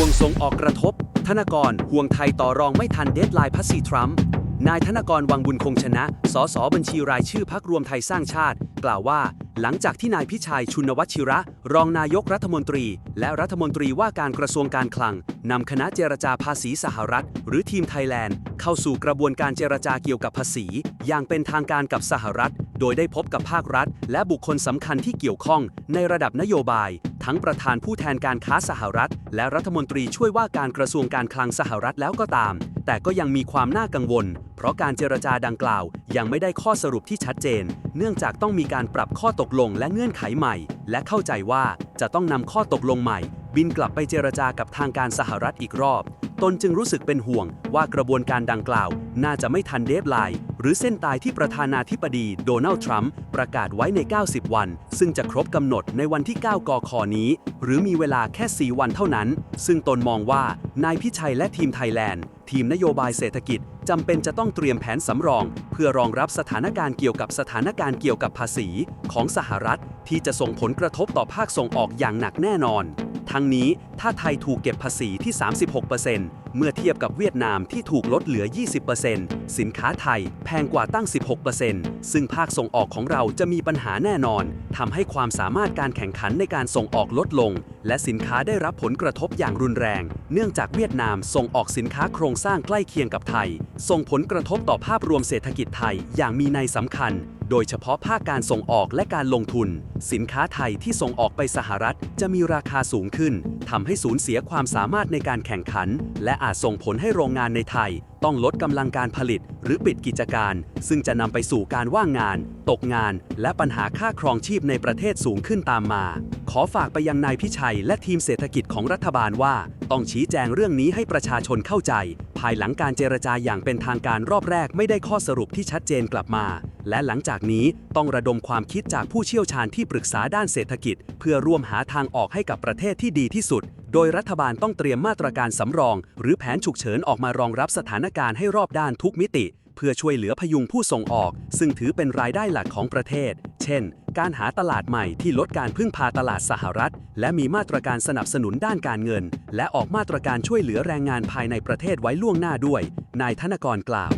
ห่วงส่งออกกระทบ ธนกรห่วงไทยต่อรองไม่ทันเดดไลน์พัสซีทรัมป์นายธนกรวังบุญคงชนะ สสบัญชีรายชื่อพักรวมไทยสร้างชาติ กล่าวว่า หลังจากที่นายพิชัยชุนวัชิระ รองนายกรัฐมนตรี และรัฐมนตรีว่าการกระทรวงการคลังนำคณะเจรจาภาษีสหรัฐ หรือทีมไทยแลนด์ เข้าสู่กระบวนการเจรจาเกี่ยวกับภาษี อย่างเป็นทางการกับสหรัฐ โดยได้พบกับภาครัฐ และบุคคลสำคัญที่เกี่ยวข้องในระดับนโยบาย ทั้งประธานผู้แทนการค้าสหรัฐ และรัฐมนตรีช่วยว่าการกระทรวงการคลังสหรัฐแล้วก็ตาม แต่ก็ยังมีความน่ากังวล เพราะการเจรจาดังกล่าว ยังไม่ได้ข้อสรุปที่ชัดเจน เนื่องจากต้องมีการปรับข้อตกลงและเงื่อนไขใหม่ และเข้าใจว่าจะต้องนำข้อตกลงใหม่ บินกลับไปเจรจากับทางการสหรัฐอีกรอบ ตนจึงรู้สึกเป็นห่วงว่ากระบวนการดังกล่าว น่าจะไม่ทันเดฟไลน์ หรือเส้นตายที่ประธานาธิบดีโดนัลด์ทรัมป์ประกาศไว้ใน 90 วัน ซึ่งจะครบกำหนดในวันที่ 9 กคนี้ หรือมีเวลาแค่ 4 วันเท่านั้น ซึ่งตนมองว่านายพิชัยและทีมไทยแลนด์ ทีมนโยบายเศรษฐกิจจำเป็นจะต้องเตรียมแผนสำรอง เพื่อรองรับสถานการณ์เกี่ยวกับสถานการณ์เกี่ยวกับภาษี ของสหรัฐ ที่จะส่งผลกระทบต่อภาคส่งออกอย่างหนักแน่นอน ทั้งนี้ถ้าไทยถูกเก็บภาษีที่ 36%เเมื่อเทียบกับเวียดนามที่ถูกลดเหลือ 20%สินค้าไทยแพงกว่าตั้ง 16%ซึ่งภาคส่งออกของเราจะมีปัญหาแน่นอนทำให้ความสามารถการแข่งขันในการส่งออกลดลง และสินค้าได้รับผลกระทบอย่างรุนแรง เนื่องจากเวียดนามส่งออกสินค้าโครงสร้างใกล้เคียงกับไทย ส่งผลกระทบต่อภาพรวมเศรษฐกิจไทยอย่างมีนัยสำคัญโดยเฉพาะภาคการส่งออกและการลงทุน สินค้าไทยที่ส่งออกไปสหรัฐจะมีราคาสูงขึ้นทำให้สูญเสียความสามารถในการแข่งขัน และอาจส่งผลให้โรงงานในไทย ต้องลดกำลังการผลิต หรือปิดกิจการ ซึ่งจะนำไปสู่การว่างงาน ตกงาน และปัญหาค่าครองชีพในประเทศสูงขึ้นตามมา ขอฝากไปยังนายพิชัย และทีมเศรษฐกิจของรัฐบาลว่า ต้องชี้แจงเรื่องนี้ให้ประชาชนเข้าใจ ภายหลังการเจรจาอย่างเป็นทางการรอบแรกไม่ได้ข้อสรุปที่ชัดเจนกลับมา และหลังจากนี้ต้องระดมความคิดจากผู้เชี่ยวชาญที่ปรึกษาด้านเศรษฐกิจ เพื่อร่วมหาทางออกให้กับประเทศที่ดีที่สุด โดยรัฐบาลต้องเตรียมมาตรการสำรอง หรือแผนฉุกเฉินออกมารองรับสถานการณ์ให้รอบด้านทุกมิติ เพื่อช่วยเหลือพยุงผู้ส่งออก ซึ่งถือเป็นรายได้หลักของประเทศ เช่น การหาตลาดใหม่ที่ลดการพึ่งพาตลาดสหรัฐ และมีมาตรการสนับสนุนด้านการเงิน และออกมาตรการช่วยเหลือแรงงานภายในประเทศไว้ล่วงหน้าด้วย นายธนกรกล่าว